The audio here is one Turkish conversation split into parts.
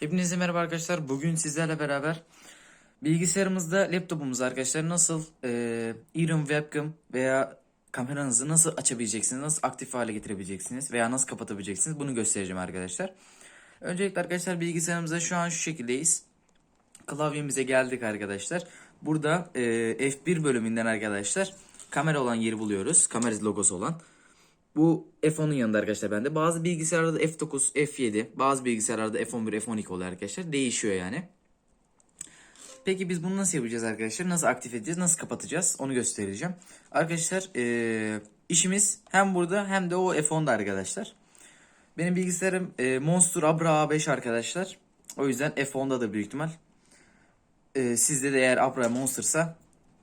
Hepinize merhaba arkadaşlar. Bugün sizlerle beraber bilgisayarımızda, laptopumuzda arkadaşlar nasıl e, Ethereum webcam veya kameranızı nasıl açabileceksiniz, nasıl aktif hale getirebileceksiniz veya nasıl kapatabileceksiniz bunu göstereceğim arkadaşlar. Öncelikle arkadaşlar bilgisayarımızda şu an şu şekildeyiz. Klavyemize geldik arkadaşlar. Burada e, F1 bölümünden arkadaşlar kamera olan yeri buluyoruz. Kamera logosu olan. Bu F10'un yanında arkadaşlar bende. Bazı bilgisayarlarda F9, F7, bazı bilgisayarlarda F11, F12 oluyor arkadaşlar. Değişiyor yani. Peki biz bunu nasıl yapacağız arkadaşlar? Nasıl aktif edeceğiz? Nasıl kapatacağız? Onu göstereceğim. Arkadaşlar eee, işimiz hem burada hem de o F10'da arkadaşlar. Benim bilgisayarım eee, Monster Abra A5 arkadaşlar. O yüzden F10'da da büyük ihtimal. Eee, sizde de eğer Abra Monster'sa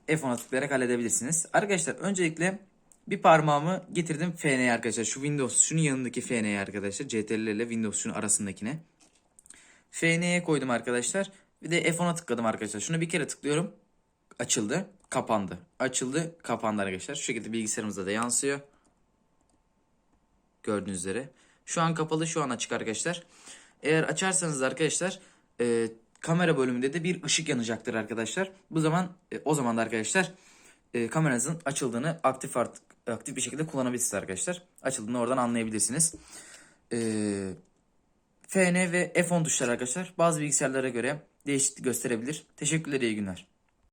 F10'a tıklayarak halledebilirsiniz. Arkadaşlar öncelikle bir parmağımı getirdim FN'ye arkadaşlar. Şu Windows şunun yanındaki FN'ye arkadaşlar. CTRL ile Windows şunun arasındakine. FN'ye koydum arkadaşlar. Bir de F10'a tıkladım arkadaşlar. Şunu bir kere tıklıyorum. Açıldı. Kapandı. Açıldı. Kapandı arkadaşlar. Şu şekilde bilgisayarımızda da yansıyor. Gördüğünüz üzere. Şu an kapalı şu an açık arkadaşlar. Eğer açarsanız arkadaşlar e, kamera bölümünde de bir ışık yanacaktır arkadaşlar. Bu zaman e, o zaman da arkadaşlar e, kameranızın açıldığını aktif artık aktif bir şekilde kullanabilirsiniz arkadaşlar. Açıldığını oradan anlayabilirsiniz. E, FN ve F10 tuşları arkadaşlar bazı bilgisayarlara göre değişiklik gösterebilir. Teşekkürler iyi günler.